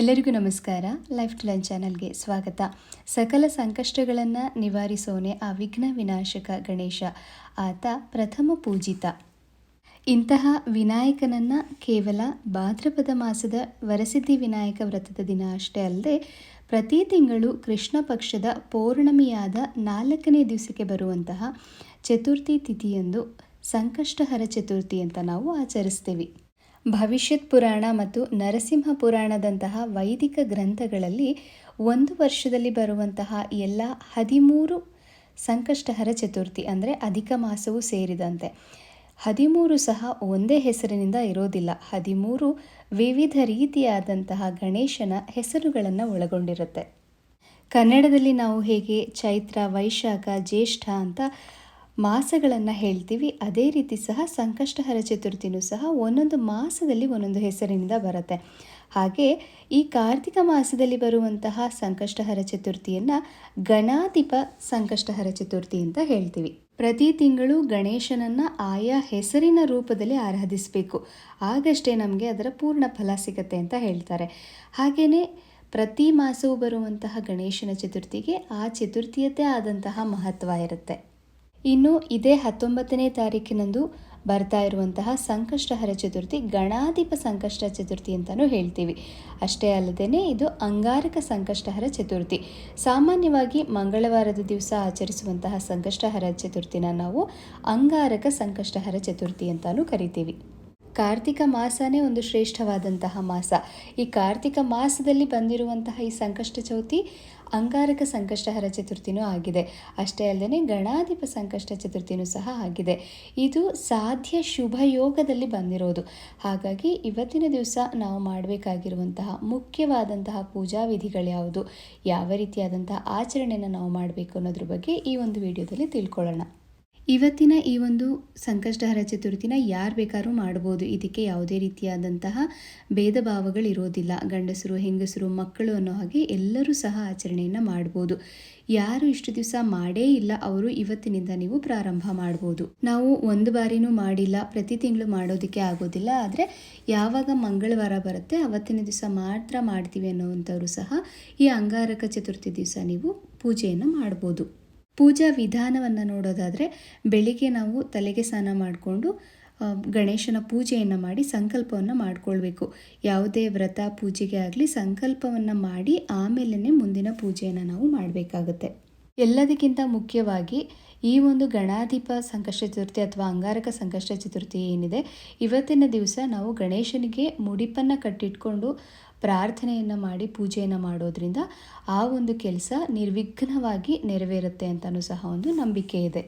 ಎಲ್ಲರಿಗೂ ನಮಸ್ಕಾರ. Life to line ಚಾನಲ್ಗೆ ಸ್ವಾಗತ. ಸಕಲ ಸಂಕಷ್ಟಗಳನ್ನು ನಿವಾರಿಸೋನೆ ಆ ವಿಘ್ನ ವಿನಾಶಕ ಗಣೇಶ, ಆತ ಪ್ರಥಮ ಪೂಜಿತ. ಇಂತಹ ವಿನಾಯಕನನ್ನು ಕೇವಲ ಭಾದ್ರಪದ ಮಾಸದ ವರಸಿದ್ಧಿ ವಿನಾಯಕ ವ್ರತದ ದಿನ ಅಷ್ಟೇ ಅಲ್ಲದೆ, ಪ್ರತಿ ತಿಂಗಳು ಕೃಷ್ಣ ಪಕ್ಷದ ಪೌರ್ಣಮಿಯಾದ ನಾಲ್ಕನೇ ದಿವಸಕ್ಕೆ ಬರುವಂತಹ ಚತುರ್ಥಿ ತಿಥಿಯಂದು ಸಂಕಷ್ಟಹರ ಚತುರ್ಥಿ ಅಂತ ನಾವು ಆಚರಿಸ್ತೀವಿ. ಭವಿಷ್ಯತ್ ಪುರಾಣ ಮತ್ತು ನರಸಿಂಹ ಪುರಾಣದಂತಹ ವೈದಿಕ ಗ್ರಂಥಗಳಲ್ಲಿ ಒಂದು ವರ್ಷದಲ್ಲಿ ಬರುವಂತಹ ಎಲ್ಲ ಹದಿಮೂರು ಸಂಕಷ್ಟಹರ ಚತುರ್ಥಿ, ಅಂದರೆ ಅಧಿಕ ಮಾಸವು ಸೇರಿದಂತೆ. ಹದಿಮೂರು ಸಹ ಒಂದೇ ಹೆಸರಿನಿಂದ ಇರೋದಿಲ್ಲ. ಹದಿಮೂರು ವಿವಿಧ ರೀತಿಯಾದಂತಹ ಗಣೇಶನ ಹೆಸರುಗಳನ್ನು ಒಳಗೊಂಡಿರುತ್ತೆ. ಕನ್ನಡದಲ್ಲಿ ನಾವು ಹೇಗೆ ಚೈತ್ರ, ವೈಶಾಖ, ಜ್ಯೇಷ್ಠ ಅಂತ ಮಾಸಗಳನ್ನು ಹೇಳ್ತೀವಿ. ಅದೇ ರೀತಿ ಸಹ ಸಂಕಷ್ಟಹರ ಚತುರ್ಥಿನೂ ಸಹ ಒಂದೊಂದು ಮಾಸದಲ್ಲಿ ಒಂದೊಂದು ಹೆಸರಿನಿಂದ ಬರುತ್ತೆ. ಹಾಗೆ ಈ ಕಾರ್ತಿಕ ಮಾಸದಲ್ಲಿ ಬರುವಂತಹ ಸಂಕಷ್ಟಹರ ಚತುರ್ಥಿಯನ್ನು ಗಣಾಧಿಪ ಸಂಕಷ್ಟಹರ ಚತುರ್ಥಿ ಅಂತ ಹೇಳ್ತೀವಿ. ಪ್ರತಿ ತಿಂಗಳು ಗಣೇಶನನ್ನು ಆಯಾ ಹೆಸರಿನ ರೂಪದಲ್ಲಿ ಆರಾಧಿಸಬೇಕು. ಆಗಷ್ಟೇ ನಮಗೆ ಅದರ ಪೂರ್ಣ ಫಲ ಸಿಗತ್ತೆ ಅಂತ ಹೇಳ್ತಾರೆ. ಹಾಗೆಯೇ ಪ್ರತಿ ಮಾಸವೂ ಬರುವಂತಹ ಗಣೇಶನ ಚತುರ್ಥಿಗೆ ಆ ಚತುರ್ಥಿಯದ್ದೇ ಆದಂತಹ ಮಹತ್ವ ಇರುತ್ತೆ. ಇನ್ನು ಇದೇ ಹತ್ತೊಂಬತ್ತನೇ ತಾರೀಕಿನಂದು ಬರ್ತಾ ಇರುವಂತಹ ಸಂಕಷ್ಟಹರ ಚತುರ್ಥಿ, ಗಣಾಧಿಪ ಸಂಕಷ್ಟ ಚತುರ್ಥಿ ಅಂತಲೂ ಹೇಳ್ತೀವಿ. ಅಷ್ಟೇ ಅಲ್ಲದೆ ಇದು ಅಂಗಾರಕ ಸಂಕಷ್ಟಹರ ಚತುರ್ಥಿ. ಸಾಮಾನ್ಯವಾಗಿ ಮಂಗಳವಾರದ ದಿವಸ ಆಚರಿಸುವಂತಹ ಸಂಕಷ್ಟಹರ ಚತುರ್ಥಿನ ನಾವು ಅಂಗಾರಕ ಸಂಕಷ್ಟಹರ ಚತುರ್ಥಿ ಅಂತಲೂ ಕರಿತೀವಿ. ಕಾರ್ತಿಕ ಮಾಸನೇ ಒಂದು ಶ್ರೇಷ್ಠವಾದಂತಹ ಮಾಸ. ಈ ಕಾರ್ತಿಕ ಮಾಸದಲ್ಲಿ ಬಂದಿರುವಂತಹ ಈ ಸಂಕಷ್ಟ ಚೌತಿ ಅಂಗಾರಕ ಸಂಕಷ್ಟಹರ ಚತುರ್ಥಿನೂ ಆಗಿದೆ. ಅಷ್ಟೇ ಅಲ್ಲದೆ ಗಣಾಧಿಪ ಸಂಕಷ್ಟ ಚತುರ್ಥಿನೂ ಸಹ ಆಗಿದೆ. ಇದು ಸಾಧ್ಯ ಶುಭ ಯೋಗದಲ್ಲಿ ಬಂದಿರೋದು. ಹಾಗಾಗಿ ಇವತ್ತಿನ ದಿವಸ ನಾವು ಮಾಡಬೇಕಾಗಿರುವಂತಹ ಮುಖ್ಯವಾದಂತಹ ಪೂಜಾ ವಿಧಿಗಳ್ಯಾವುದು ಯಾವ ರೀತಿಯಾದಂತಹ ಆಚರಣೆಯನ್ನು ನಾವು ಮಾಡಬೇಕು ಅನ್ನೋದ್ರ ಬಗ್ಗೆ ಈ ಒಂದು ವಿಡಿಯೋದಲ್ಲಿ ತಿಳ್ಕೊಳ್ಳೋಣ. ಇವತ್ತಿನ ಈ ಒಂದು ಸಂಕಷ್ಟಹರ ಚತುರ್ಥಿನ ಯಾರು ಬೇಕಾದ್ರೂ ಮಾಡ್ಬೋದು. ಇದಕ್ಕೆ ಯಾವುದೇ ರೀತಿಯಾದಂತಹ ಭೇದ ಭಾವಗಳಿರೋದಿಲ್ಲ ಗಂಡಸರು, ಹೆಂಗಸರು, ಮಕ್ಕಳು ಅನ್ನೋ ಹಾಗೆ ಎಲ್ಲರೂ ಸಹ ಆಚರಣೆಯನ್ನು ಮಾಡ್ಬೋದು. ಯಾರು ಇಷ್ಟು ದಿವಸ ಮಾಡೇ ಇಲ್ಲ, ಅವರು ಇವತ್ತಿನಿಂದ ನೀವು ಪ್ರಾರಂಭ ಮಾಡ್ಬೋದು. ನಾವು ಒಂದು ಬಾರಿನೂ ಮಾಡಿಲ್ಲ, ಪ್ರತಿ ತಿಂಗಳು ಮಾಡೋದಕ್ಕೆ ಆಗೋದಿಲ್ಲ. ಆದರೆ ಯಾವಾಗ ಮಂಗಳವಾರ ಬರುತ್ತೆ, ಅವತ್ತಿನ ದಿವಸ ಮಾತ್ರ ಮಾಡ್ತೀವಿ ಅನ್ನೋವಂಥವ್ರು ಸಹ ಈ ಅಂಗಾರಕ ಚತುರ್ಥಿ ದಿವಸ ನೀವು ಪೂಜೆಯನ್ನು ಮಾಡ್ಬೋದು. ಪೂಜಾ ವಿಧಾನವನ್ನು ನೋಡೋದಾದರೆ ಬೆಳಿಗ್ಗೆ ನಾವು ತಲೆಗೆ ಸ್ನಾನ ಮಾಡಿಕೊಂಡು ಗಣೇಶನ ಪೂಜೆಯನ್ನು ಮಾಡಿ ಸಂಕಲ್ಪವನ್ನು ಮಾಡಿಕೊಳ್ಬೇಕು. ಯಾವುದೇ ವ್ರತ ಪೂಜೆಗೆ ಆಗಲಿ ಸಂಕಲ್ಪವನ್ನು ಮಾಡಿ ಆಮೇಲೆ ಮುಂದಿನ ಪೂಜೆಯನ್ನು ನಾವು ಮಾಡಬೇಕಾಗುತ್ತೆ. ಎಲ್ಲದಕ್ಕಿಂತ ಮುಖ್ಯವಾಗಿ ಈ ಒಂದು ಗಣಾಧಿಪ ಸಂಕಷ್ಟ ಚತುರ್ಥಿ ಅಥವಾ ಅಂಗಾರಕ ಸಂಕಷ್ಟ ಚತುರ್ಥಿ ಏನಿದೆ, ಇವತ್ತಿನ ದಿವಸ ನಾವು ಗಣೇಶನಿಗೆ ಮುಡಿಪನ್ನು ಕಟ್ಟಿಟ್ಕೊಂಡು ಪ್ರಾರ್ಥನೆಯನ್ನು ಮಾಡಿ, ಪೂಜೆಯನ್ನು ಮಾಡೋದ್ರಿಂದ ಆ ಒಂದು ಕೆಲಸ ನಿರ್ವಿಘ್ನವಾಗಿ ನೆರವೇರುತ್ತೆ ಅಂತಲೂ ಸಹ ಒಂದು ನಂಬಿಕೆ ಇದೆ.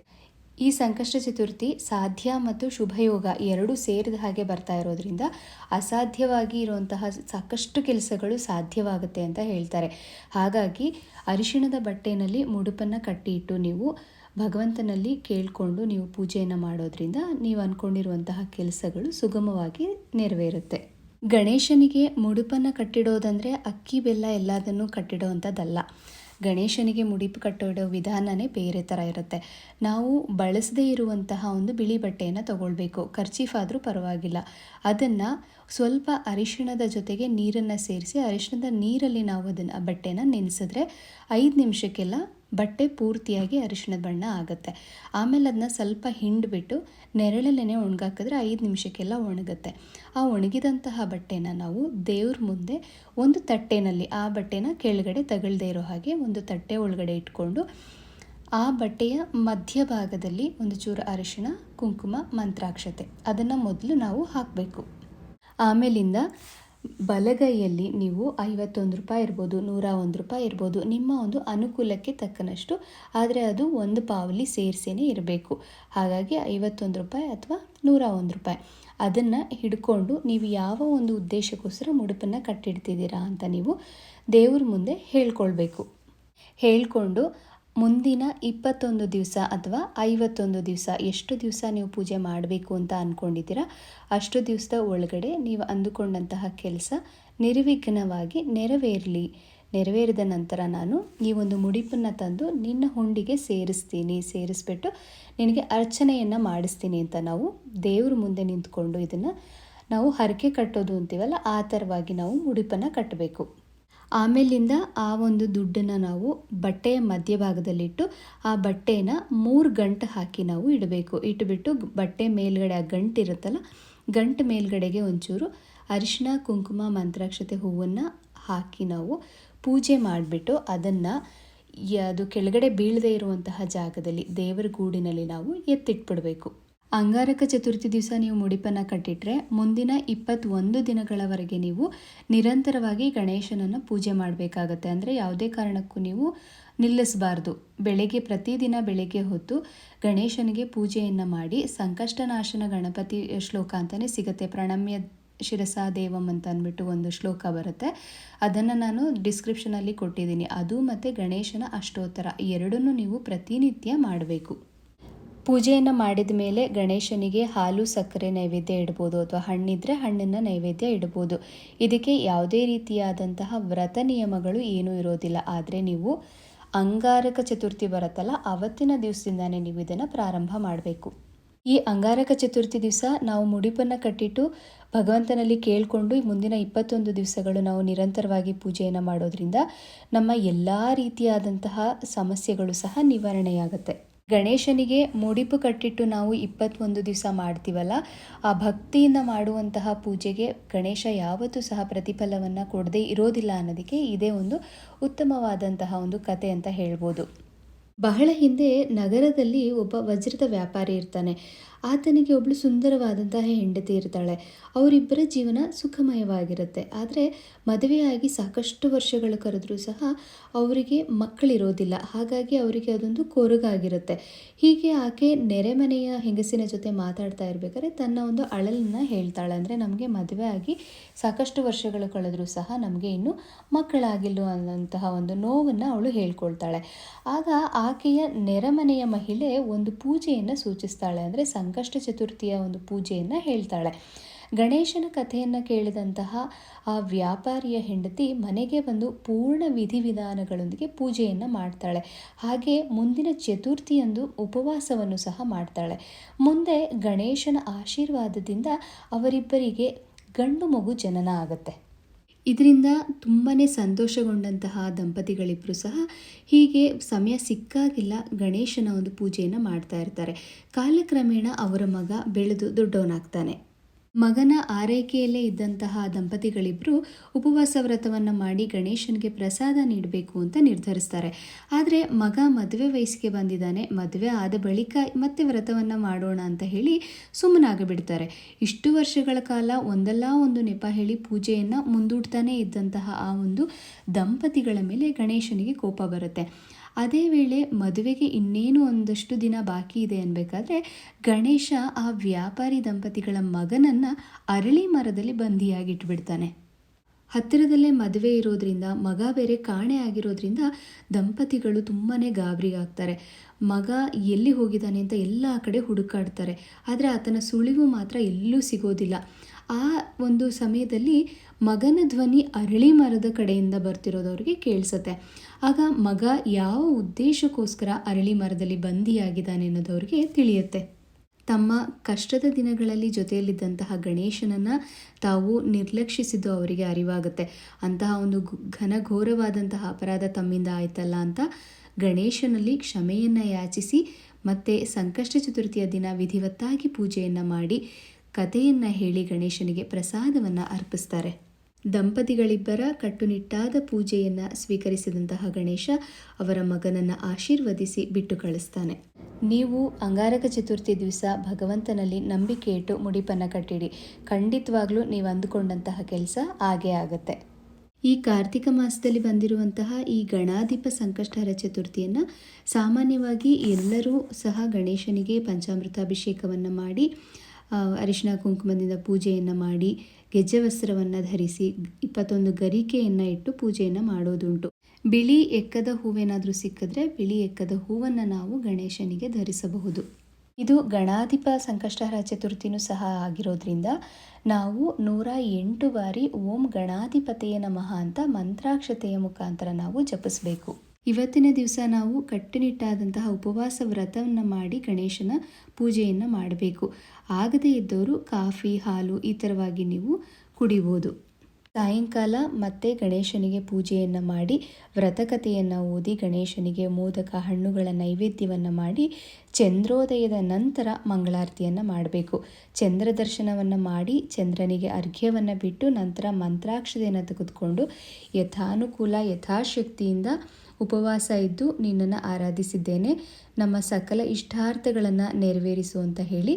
ಈ ಸಂಕಷ್ಟ ಚತುರ್ಥಿ ಸಾಧ್ಯ ಮತ್ತು ಶುಭಯೋಗ ಎರಡೂ ಸೇರಿದ ಹಾಗೆ ಬರ್ತಾ ಇರೋದ್ರಿಂದ ಅಸಾಧ್ಯವಾಗಿ ಇರುವಂತಹ ಸಾಕಷ್ಟು ಕೆಲಸಗಳು ಸಾಧ್ಯವಾಗುತ್ತೆ ಅಂತ ಹೇಳ್ತಾರೆ. ಹಾಗಾಗಿ ಅರಿಶಿಣದ ಬಟ್ಟೆಯಲ್ಲಿ ಮುಡುಪನ್ನು ಕಟ್ಟಿಟ್ಟು ನೀವು ಭಗವಂತನಲ್ಲಿ ಕೇಳಿಕೊಂಡು ನೀವು ಪೂಜೆಯನ್ನು ಮಾಡೋದ್ರಿಂದ ನೀವು ಅಂದ್ಕೊಂಡಿರುವಂತಹ ಕೆಲಸಗಳು ಸುಗಮವಾಗಿ ನೆರವೇರುತ್ತೆ. ಗಣೇಶನಿಗೆ ಮುಡುಪನ್ನು ಕಟ್ಟಿಡೋದಂದರೆ ಅಕ್ಕಿ ಬೆಲ್ಲ ಎಲ್ಲದನ್ನು ಕಟ್ಟಿಡೋ ಅಂಥದ್ದಲ್ಲ ಗಣೇಶನಿಗೆ ಮುಡಿಪು ಕಟ್ಟಿಡೋ ವಿಧಾನನೇ ಬೇರೆ ಥರ ಇರುತ್ತೆ. ನಾವು ಬಳಸದೇ ಇರುವಂತಹ ಒಂದು ಬಿಳಿ ಬಟ್ಟೆಯನ್ನು ತಗೊಳ್ಬೇಕು. ಖರ್ಚೀಫ್ ಆದರೂ ಪರವಾಗಿಲ್ಲ. ಅದನ್ನು ಸ್ವಲ್ಪ ಅರಿಶಿಣದ ಜೊತೆಗೆ ನೀರನ್ನು ಸೇರಿಸಿ, ಅರಿಶಿಣದ ನೀರಲ್ಲಿ ನಾವು ಅದನ್ನು ಬಟ್ಟೆನ ನೆನೆಸಿದ್ರೆ ಐದು ನಿಮಿಷಕ್ಕೆಲ್ಲ ಬಟ್ಟೆ ಪೂರ್ತಿಯಾಗಿ ಅರಿಶಿಣದ ಬಣ್ಣ ಆಗುತ್ತೆ. ಆಮೇಲೆ ಅದನ್ನ ಸ್ವಲ್ಪ ಹಿಂಡ್ಬಿಟ್ಟು ನೆರಳಲ್ಲೇ ಒಣಗಾಕಿದ್ರೆ ಐದು ನಿಮಿಷಕ್ಕೆಲ್ಲ ಒಣಗುತ್ತೆ. ಆ ಒಣಗಿದಂತಹ ಬಟ್ಟೆನ ನಾವು ದೇವ್ರ ಮುಂದೆ ಒಂದು ತಟ್ಟೆನಲ್ಲಿ, ಆ ಬಟ್ಟೆನ ಕೆಳಗಡೆ ತಗಳ್ದೇ ಇರೋ ಹಾಗೆ ಒಂದು ತಟ್ಟೆ ಒಳಗಡೆ ಇಟ್ಕೊಂಡು ಆ ಬಟ್ಟೆಯ ಮಧ್ಯಭಾಗದಲ್ಲಿ ಒಂದು ಚೂರು ಅರಿಶಿಣ, ಕುಂಕುಮ, ಮಂತ್ರಾಕ್ಷತೆ ಅದನ್ನು ಮೊದಲು ನಾವು ಹಾಕಬೇಕು. ಆಮೇಲಿಂದ ಬಲಗೈಯಲ್ಲಿ ನೀವು ಐವತ್ತೊಂದು ರೂಪಾಯಿ ಇರ್ಬೋದು ನೂರ ಒಂದು ರೂಪಾಯಿ ಇರ್ಬೋದು, ನಿಮ್ಮ ಒಂದು ಅನುಕೂಲಕ್ಕೆ ತಕ್ಕನಷ್ಟು, ಆದರೆ ಅದು ಒಂದು ಪಾವಲಿ ಸೇರಿಸೇನೆ ಇರಬೇಕು. ಹಾಗಾಗಿ ಐವತ್ತೊಂದು ರೂಪಾಯಿ ಅಥವಾ ನೂರ ಒಂದು ರೂಪಾಯಿ. ಅದನ್ನು ಹಿಡ್ಕೊಂಡು ನೀವು ಯಾವ ಒಂದು ಉದ್ದೇಶಕ್ಕೋಸ್ಕರ ಮುಡುಪನ್ನು ಕಟ್ಟಿಡ್ತಿದ್ದೀರಾ ಅಂತ ನೀವು ದೇವ್ರ ಮುಂದೆ ಹೇಳ್ಕೊಳ್ಬೇಕು. ಹೇಳ್ಕೊಂಡು ಮುಂದಿನ ಇಪ್ಪತ್ತೊಂದು ದಿವಸ ಅಥವಾ ಐವತ್ತೊಂದು ದಿವಸ ಎಷ್ಟು ದಿವಸ ನೀವು ಪೂಜೆ ಮಾಡಬೇಕು ಅಂತ ಅಂದ್ಕೊಂಡಿದ್ದೀರಾ ಅಷ್ಟು ದಿವಸದ ಒಳಗಡೆ ನೀವು ಅಂದುಕೊಂಡಂತಹ ಕೆಲಸ ನಿರ್ವಿಘ್ನವಾಗಿ ನೆರವೇರಲಿ. ನೆರವೇರಿದ ನಂತರ ನಾನು ಈ ಒಂದು ಮುಡಿಪನ್ನು ತಂದು ನಿನ್ನ ಹುಂಡಿಗೆ ಸೇರಿಸ್ತೀನಿ. ಸೇರಿಸ್ಬಿಟ್ಟು ನಿನಗೆ ಅರ್ಚನೆಯನ್ನು ಮಾಡಿಸ್ತೀನಿ ಅಂತ ನಾವು ದೇವ್ರ ಮುಂದೆ ನಿಂತ್ಕೊಂಡು ಇದನ್ನು ನಾವು ಹರಕೆ ಕಟ್ಟೋದು ಅಂತೀವಲ್ಲ, ಆ ಥರವಾಗಿ ನಾವು ಮುಡಿಪನ್ನು ಕಟ್ಟಬೇಕು. ಆಮೇಲಿಂದ ಆ ಒಂದು ದುಡ್ಡನ್ನು ನಾವು ಬಟ್ಟೆಯ ಮಧ್ಯಭಾಗದಲ್ಲಿಟ್ಟು ಆ ಬಟ್ಟೆನ ಮೂರು ಗಂಟು ಹಾಕಿ ನಾವು ಇಡಬೇಕು. ಇಟ್ಬಿಟ್ಟು ಬಟ್ಟೆ ಮೇಲ್ಗಡೆ, ಆ ಗಂಟು ಇರುತ್ತಲ್ಲ, ಗಂಟು ಮೇಲ್ಗಡೆಗೆ ಒಂಚೂರು ಅರಿಶಿನ ಕುಂಕುಮ, ಮಂತ್ರಾಕ್ಷತೆ ಹೂವನ್ನು ಹಾಕಿ ನಾವು ಪೂಜೆ ಮಾಡಿಬಿಟ್ಟು ಅದನ್ನು ಅದು ಕೆಳಗಡೆ ಬೀಳದೇ ಇರುವಂತಹ ಜಾಗದಲ್ಲಿ ದೇವರ ಗೂಡಿನಲ್ಲಿ ನಾವು ಎತ್ತಿಟ್ಬಿಡಬೇಕು. ಅಂಗಾರಕ ಚತುರ್ಥಿ ದಿವಸ ನೀವು ಮುಡಿಪನ್ನು ಕಟ್ಟಿಟ್ರೆ ಮುಂದಿನ ಇಪ್ಪತ್ತೊಂದು ದಿನಗಳವರೆಗೆ ನೀವು ನಿರಂತರವಾಗಿ ಗಣೇಶನನ್ನು ಪೂಜೆ ಮಾಡಬೇಕಾಗತ್ತೆ. ಅಂದರೆ ಯಾವುದೇ ಕಾರಣಕ್ಕೂ ನೀವು ನಿಲ್ಲಿಸಬಾರ್ದು. ಬೆಳಗ್ಗೆ ಪ್ರತಿದಿನ ಬೆಳಗ್ಗೆ ಹೊತ್ತು ಗಣೇಶನಿಗೆ ಪೂಜೆಯನ್ನು ಮಾಡಿ ಸಂಕಷ್ಟನಾಶನ ಗಣಪತಿ ಶ್ಲೋಕ ಅಂತಲೇ ಸಿಗುತ್ತೆ. ಪ್ರಣಮ್ಯ ಶಿರಸಾ ದೇವಂ ಅಂತ ಅಂದ್ಬಿಟ್ಟು ಒಂದು ಶ್ಲೋಕ ಬರುತ್ತೆ. ಅದನ್ನು ನಾನು ಡಿಸ್ಕ್ರಿಪ್ಷನಲ್ಲಿ ಕೊಟ್ಟಿದ್ದೀನಿ. ಅದು ಮತ್ತು ಗಣೇಶನ ಅಷ್ಟೋತ್ತರ. ಎರಡನ್ನೂ ನೀವು ಪ್ರತಿನಿತ್ಯ ಮಾಡಬೇಕು. ಪೂಜೆಯನ್ನು ಮಾಡಿದ ಮೇಲೆ ಗಣೇಶನಿಗೆ ಹಾಲು, ಸಕ್ಕರೆ ನೈವೇದ್ಯ ಇಡ್ಬೋದು ಅಥವಾ ಹಣ್ಣಿದ್ರೆ ಹಣ್ಣನ್ನು ನೈವೇದ್ಯ ಇಡ್ಬೋದು. ಇದಕ್ಕೆ ಯಾವುದೇ ರೀತಿಯಾದಂತಹ ವ್ರತ ನಿಯಮಗಳು ಏನೂ ಇರೋದಿಲ್ಲ. ಆದರೆ ನೀವು ಅಂಗಾರಕ ಚತುರ್ಥಿ ಬರುತ್ತಲ್ಲ, ಅವತ್ತಿನ ದಿವಸದಿಂದಾನೇ ನೀವು ಇದನ್ನು ಪ್ರಾರಂಭ ಮಾಡಬೇಕು. ಈ ಅಂಗಾರಕ ಚತುರ್ಥಿ ದಿವಸ ನಾವು ಮುಡಿಪನ್ನು ಕಟ್ಟಿಟ್ಟು ಭಗವಂತನಲ್ಲಿ ಕೇಳಿಕೊಂಡು ಮುಂದಿನ ಇಪ್ಪತ್ತೊಂದು ದಿವಸಗಳು ನಾವು ನಿರಂತರವಾಗಿ ಪೂಜೆಯನ್ನು ಮಾಡೋದ್ರಿಂದ ನಮ್ಮ ಎಲ್ಲ ರೀತಿಯಾದಂತಹ ಸಮಸ್ಯೆಗಳು ಸಹ ನಿವಾರಣೆಯಾಗುತ್ತೆ. ಗಣೇಶನಿಗೆ ಮುಡಿಪು ಕಟ್ಟಿಟ್ಟು ನಾವು ಇಪ್ಪತ್ತೊಂದು ದಿವಸ ಮಾಡ್ತೀವಲ್ಲ, ಆ ಭಕ್ತಿಯಿಂದ ಮಾಡುವಂತಹ ಪೂಜೆಗೆ ಗಣೇಶ ಯಾವತ್ತೂ ಸಹ ಪ್ರತಿಫಲವನ್ನು ಕೊಡದೇ ಇರೋದಿಲ್ಲ ಅನ್ನೋದಕ್ಕೆ ಇದೇ ಒಂದು ಉತ್ತಮವಾದಂತಹ ಒಂದು ಕತೆ ಅಂತ ಹೇಳ್ಬೋದು. ಬಹಳ ಹಿಂದೆ ನಗರದಲ್ಲಿ ಒಬ್ಬ ವಜ್ರದ ವ್ಯಾಪಾರಿ ಇರ್ತಾನೆ. ಆತನಿಗೆ ಒಬ್ಬಳು ಸುಂದರವಾದಂತಹ ಹೆಂಡತಿ ಇರ್ತಾಳೆ. ಅವರಿಬ್ಬರ ಜೀವನ ಸುಖಮಯವಾಗಿರುತ್ತೆ. ಆದರೆ ಮದುವೆಯಾಗಿ ಸಾಕಷ್ಟು ವರ್ಷಗಳು ಕರೆದ್ರೂ ಸಹ ಅವರಿಗೆ ಮಕ್ಕಳಿರೋದಿಲ್ಲ. ಹಾಗಾಗಿ ಅವರಿಗೆ ಅದೊಂದು ಕೊರಗಾಗಿರುತ್ತೆ. ಹೀಗೆ ಆಕೆ ನೆರೆಮನೆಯ ಹೆಂಗಸಿನ ಜೊತೆ ಮಾತಾಡ್ತಾ ಇರಬೇಕಾದ್ರೆ ತನ್ನ ಒಂದು ಅಳಲನ್ನು ಹೇಳ್ತಾಳೆ. ಅಂದರೆ ನಮಗೆ ಮದುವೆ ಆಗಿ ಸಾಕಷ್ಟು ವರ್ಷಗಳು ಕಳೆದರೂ ಸಹ ನಮಗೆ ಇನ್ನೂ ಮಕ್ಕಳಾಗಿಲ್ಲ ಅನ್ನೋಂತಹ ಒಂದು ನೋವನ್ನು ಅವಳು ಹೇಳ್ಕೊಳ್ತಾಳೆ. ಆಗ ಆಕೆಯ ನೆರೆಮನೆಯ ಮಹಿಳೆ ಒಂದು ಪೂಜೆಯನ್ನು ಸೂಚಿಸ್ತಾಳೆ. ಅಂದರೆ ಸಂಕಷ್ಟ ಚತುರ್ಥಿಯ ಒಂದು ಪೂಜೆಯನ್ನು ಹೇಳ್ತಾಳೆ. ಗಣೇಶನ ಕಥೆಯನ್ನು ಕೇಳಿದಂತಹ ಆ ವ್ಯಾಪಾರಿಯ ಹೆಂಡತಿ ಮನೆಗೆ ಬಂದು ಪೂರ್ಣ ವಿಧಿವಿಧಾನಗಳೊಂದಿಗೆ ಪೂಜೆಯನ್ನು ಮಾಡ್ತಾಳೆ. ಹಾಗೆ ಮುಂದಿನ ಚತುರ್ಥಿಯಂದು ಉಪವಾಸವನ್ನು ಸಹ ಮಾಡ್ತಾಳೆ. ಮುಂದೆ ಗಣೇಶನ ಆಶೀರ್ವಾದದಿಂದ ಅವರಿಬ್ಬರಿಗೆ ಗಂಡು ಮಗು ಜನನ ಆಗುತ್ತೆ. ಇದರಿಂದ ತುಂಬಾ ಸಂತೋಷಗೊಂಡಂತಹ ದಂಪತಿಗಳಿಬ್ಬರು ಸಹ ಹೀಗೆ ಸಮಯ ಸಿಕ್ಕಾಗಿಲ್ಲ ಗಣೇಶನ ಒಂದು ಪೂಜೆಯನ್ನು ಮಾಡ್ತಾ ಇರ್ತಾರೆ. ಕಾಲಕ್ರಮೇಣ ಅವರ ಮಗ ಬೆಳೆದು ದೊಡ್ಡವನಾಗ್ತಾನೆ. ಮಗನ ಆರೈಕೆಯಲ್ಲೇ ಇದ್ದಂತಹ ದಂಪತಿಗಳಿಬ್ಬರು ಉಪವಾಸ ವ್ರತವನ್ನು ಮಾಡಿ ಗಣೇಶನಿಗೆ ಪ್ರಸಾದ ನೀಡಬೇಕು ಅಂತ ನಿರ್ಧರಿಸ್ತಾರೆ. ಆದರೆ ಮಗ ಮದುವೆ ವಯಸ್ಸಿಗೆ ಬಂದಿದ್ದಾನೆ, ಮದುವೆ ಆದ ಬಳಿಕ ಮತ್ತೆ ವ್ರತವನ್ನು ಮಾಡೋಣ ಅಂತ ಹೇಳಿ ಸುಮ್ಮನಾಗಿಬಿಡ್ತಾರೆ. ಇಷ್ಟು ವರ್ಷಗಳ ಕಾಲ ಒಂದಲ್ಲ ಒಂದು ನೆಪ ಹೇಳಿ ಪೂಜೆಯನ್ನು ಮುಂದೂಡ್ತಾನೇ ಇದ್ದಂತಹ ಆ ಒಂದು ದಂಪತಿಗಳ ಮೇಲೆ ಗಣೇಶನಿಗೆ ಕೋಪ ಬರುತ್ತೆ. ಅದೇ ವೇಳೆ ಮದುವೆಗೆ ಇನ್ನೇನು ಒಂದಷ್ಟು ದಿನ ಬಾಕಿ ಇದೆ ಅನ್ಬೇಕಾದ್ರೆ ಗಣೇಶ ಆ ವ್ಯಾಪಾರಿ ದಂಪತಿಗಳ ಮಗನನ್ನು ಅರಳಿ ಮರದಲ್ಲಿ ಬಂಧಿಯಾಗಿಟ್ಬಿಡ್ತಾನೆ. ಹತ್ತಿರದಲ್ಲೇ ಮದುವೆ ಇರೋದ್ರಿಂದ, ಮಗ ಬೇರೆ ಕಾಣೆ ಆಗಿರೋದ್ರಿಂದ ದಂಪತಿಗಳು ತುಂಬಾ ಗಾಬರಿ ಆಗ್ತಾರೆ ಮಗ ಎಲ್ಲಿ ಹೋಗಿದ್ದಾನೆ ಅಂತ ಎಲ್ಲ ಕಡೆ ಹುಡುಕಾಡ್ತಾರೆ. ಆದರೆ ಆತನ ಸುಳಿವು ಮಾತ್ರ ಎಲ್ಲೂ ಸಿಗೋದಿಲ್ಲ. ಆ ಒಂದು ಸಮಯದಲ್ಲಿ ಮಗನ ಧ್ವನಿ ಅರಳಿ ಮರದ ಕಡೆಯಿಂದ ಬರ್ತಿರೋದವ್ರಿಗೆ ಕೇಳಿಸುತ್ತೆ. ಆಗ ಮಗ ಯಾವ ಉದ್ದೇಶಕ್ಕೋಸ್ಕರ ಅರಳಿ ಮರದಲ್ಲಿ ಬಂದಿಯಾಗಿದ್ದಾನೆ ಅನ್ನೋದವ್ರಿಗೆ ತಿಳಿಯುತ್ತೆ. ತಮ್ಮ ಕಷ್ಟದ ದಿನಗಳಲ್ಲಿ ಜೊತೆಯಲ್ಲಿದ್ದಂತಹ ಗಣೇಶನನ್ನು ತಾವು ನಿರ್ಲಕ್ಷಿಸಿದ್ದು ಅವರಿಗೆ ಅರಿವಾಗುತ್ತೆ. ಅಂತಹ ಒಂದು ಘನಘೋರವಾದಂತಹ ಅಪರಾಧ ತಮ್ಮಿಂದ ಆಯ್ತಲ್ಲ ಅಂತ ಗಣೇಶನಲ್ಲಿ ಕ್ಷಮೆಯನ್ನು ಯಾಚಿಸಿ ಮತ್ತು ಸಂಕಷ್ಟ ಚತುರ್ಥಿಯ ದಿನ ವಿಧಿವತ್ತಾಗಿ ಪೂಜೆಯನ್ನು ಮಾಡಿ ಕಥೆಯನ್ನು ಹೇಳಿ ಗಣೇಶನಿಗೆ ಪ್ರಸಾದವನ್ನು ಅರ್ಪಿಸ್ತಾರೆ. ದಂಪತಿಗಳಿಬ್ಬರ ಕಟ್ಟುನಿಟ್ಟಾದ ಪೂಜೆಯನ್ನು ಸ್ವೀಕರಿಸಿದಂತಹ ಗಣೇಶ ಅವರ ಮಗನನ್ನು ಆಶೀರ್ವದಿಸಿ ಬಿಟ್ಟು ಕಳಿಸ್ತಾನೆ. ನೀವು ಅಂಗಾರಕ ಚತುರ್ಥಿ ದಿವಸ ಭಗವಂತನಲ್ಲಿ ನಂಬಿಕೆ ಇಟ್ಟು ಮುಡಿಪನ್ನು ಕಟ್ಟಿಡಿ. ಖಂಡಿತವಾಗ್ಲೂ ನೀವು ಅಂದುಕೊಂಡಂತಹ ಕೆಲಸ ಆಗೇ ಆಗುತ್ತೆ. ಈ ಕಾರ್ತಿಕ ಮಾಸದಲ್ಲಿ ಬಂದಿರುವಂತಹ ಈ ಗಣಾಧಿಪ ಸಂಕಷ್ಟಹರ ಚತುರ್ಥಿಯನ್ನು ಸಾಮಾನ್ಯವಾಗಿ ಎಲ್ಲರೂ ಸಹ ಗಣೇಶನಿಗೆ ಪಂಚಾಮೃತಾಭಿಷೇಕವನ್ನು ಮಾಡಿ ಅರಿಶಿನ ಕುಂಕುಮದಿಂದ ಪೂಜೆಯನ್ನು ಮಾಡಿ ಗೆಜ್ಜೆ ವಸ್ತ್ರವನ್ನು ಧರಿಸಿ ಇಪ್ಪತ್ತೊಂದು ಗರಿಕೆಯನ್ನು ಇಟ್ಟು ಪೂಜೆಯನ್ನು ಮಾಡೋದುಂಟು. ಬಿಳಿ ಎಕ್ಕದ ಹೂವೇನಾದರೂ ಸಿಕ್ಕಿದ್ರೆ ಬಿಳಿ ಎಕ್ಕದ ಹೂವನ್ನು ನಾವು ಗಣೇಶನಿಗೆ ಧರಿಸಬಹುದು. ಇದು ಗಣಾಧಿಪ ಸಂಕಷ್ಟಹರ ಚತುರ್ಥಿನೂ ಸಹ ಆಗಿರೋದ್ರಿಂದ ನಾವು ನೂರ ಎಂಟು ಬಾರಿ ಓಂ ಗಣಾಧಿಪತೆಯ ನಮಃ ಅಂತ ಮಂತ್ರಾಕ್ಷತೆಯ ಮುಖಾಂತರ ನಾವು ಜಪಿಸಬೇಕು. ಇವತ್ತಿನ ದಿವಸ ನಾವು ಕಟ್ಟುನಿಟ್ಟಾದಂತಹ ಉಪವಾಸ ವ್ರತವನ್ನು ಮಾಡಿ ಗಣೇಶನ ಪೂಜೆಯನ್ನು ಮಾಡಬೇಕು. ಆಗದೇ ಇದ್ದವರು ಕಾಫಿ, ಹಾಲು ಈ ಥರವಾಗಿ ನೀವು ಕುಡಿಬೋದು. ಸಾಯಂಕಾಲ ಮತ್ತೆ ಗಣೇಶನಿಗೆ ಪೂಜೆಯನ್ನು ಮಾಡಿ, ವ್ರತಕಥೆಯನ್ನು ಓದಿ ಗಣೇಶನಿಗೆ ಮೋದಕ ಹಣ್ಣುಗಳ ನೈವೇದ್ಯವನ್ನು ಮಾಡಿ, ಚಂದ್ರೋದಯದ ನಂತರ ಮಂಗಳಾರತಿಯನ್ನು ಮಾಡಬೇಕು. ಚಂದ್ರ ದರ್ಶನವನ್ನು ಮಾಡಿ ಚಂದ್ರನಿಗೆ ಅರ್ಘ್ಯವನ್ನು ಬಿಟ್ಟು ನಂತರ ಮಂತ್ರಾಕ್ಷತೆಯನ್ನು ತೆಗೆದುಕೊಂಡು ಯಥಾನುಕೂಲ ಯಥಾಶಕ್ತಿಯಿಂದ ಉಪವಾಸ ಇದ್ದು ನಿನ್ನನ್ನು ಆರಾಧಿಸಿದ್ದೇನೆ. ನಮ್ಮ ಸಕಲ ಇಷ್ಟಾರ್ಥಗಳನ್ನು ನೆರವೇರಿಸು ಅಂತ ಹೇಳಿ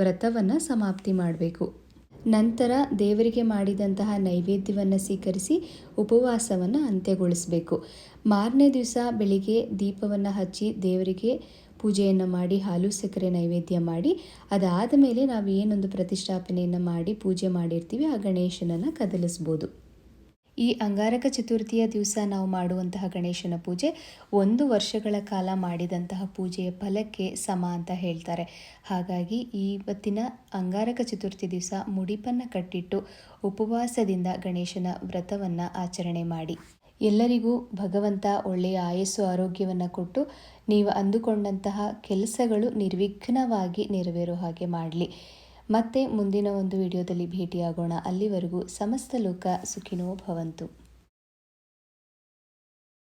ವ್ರತವನ್ನು ಸಮಾಪ್ತಿ ಮಾಡಬೇಕು. ನಂತರ ದೇವರಿಗೆ ಮಾಡಿದಂತಹ ನೈವೇದ್ಯವನ್ನು ಸ್ವೀಕರಿಸಿ ಉಪವಾಸವನ್ನು ಅಂತ್ಯಗೊಳಿಸಬೇಕು. ಮಾರನೇ ದಿವಸ ಬೆಳಿಗ್ಗೆ ದೀಪವನ್ನು ಹಚ್ಚಿ ದೇವರಿಗೆ ಪೂಜೆಯನ್ನು ಮಾಡಿ, ಹಾಲು, ಸಕ್ಕರೆ ನೈವೇದ್ಯ ಮಾಡಿ ಅದಾದ ಮೇಲೆ ನಾವು ಏನೊಂದು ಪ್ರತಿಷ್ಠಾಪನೆಯನ್ನು ಮಾಡಿ ಪೂಜೆ ಮಾಡಿರ್ತೀವಿ, ಆ ಗಣೇಶನನ್ನು ಕದಲಿಸ್ಬೋದು. ಈ ಅಂಗಾರಕ ಚತುರ್ಥಿಯ ದಿವಸ ನಾವು ಮಾಡುವಂತಹ ಗಣೇಶನ ಪೂಜೆ ಒಂದು ವರ್ಷಗಳ ಕಾಲ ಮಾಡಿದಂತಹ ಪೂಜೆಯ ಫಲಕ್ಕೆ ಸಮ ಅಂತ ಹೇಳ್ತಾರೆ. ಹಾಗಾಗಿ ಇವತ್ತಿನ ಅಂಗಾರಕ ಚತುರ್ಥಿ ದಿವಸ ಮುಡಿಪನ್ನು ಕಟ್ಟಿಟ್ಟು ಉಪವಾಸದಿಂದ ಗಣೇಶನ ವ್ರತವನ್ನು ಆಚರಣೆ ಮಾಡಿ. ಎಲ್ಲರಿಗೂ ಭಗವಂತ ಒಳ್ಳೆಯ ಆಯಸ್ಸು ಆರೋಗ್ಯವನ್ನು ಕೊಟ್ಟು ನೀವು ಅಂದುಕೊಂಡಂತಹ ಕೆಲಸಗಳು ನಿರ್ವಿಘ್ನವಾಗಿ ನೆರವೇರೋ ಹಾಗೆ ಮಾಡಲಿ. ಮತ್ತೆ ಮುಂದಿನ ಒಂದು ವಿಡಿಯೋದಲ್ಲಿ ಭೇಟಿಯಾಗೋಣ. ಅಲ್ಲಿವರೆಗೂ ಸಮಸ್ತ ಲೋಕ ಸುಖಿನೋ ಭವಂತು.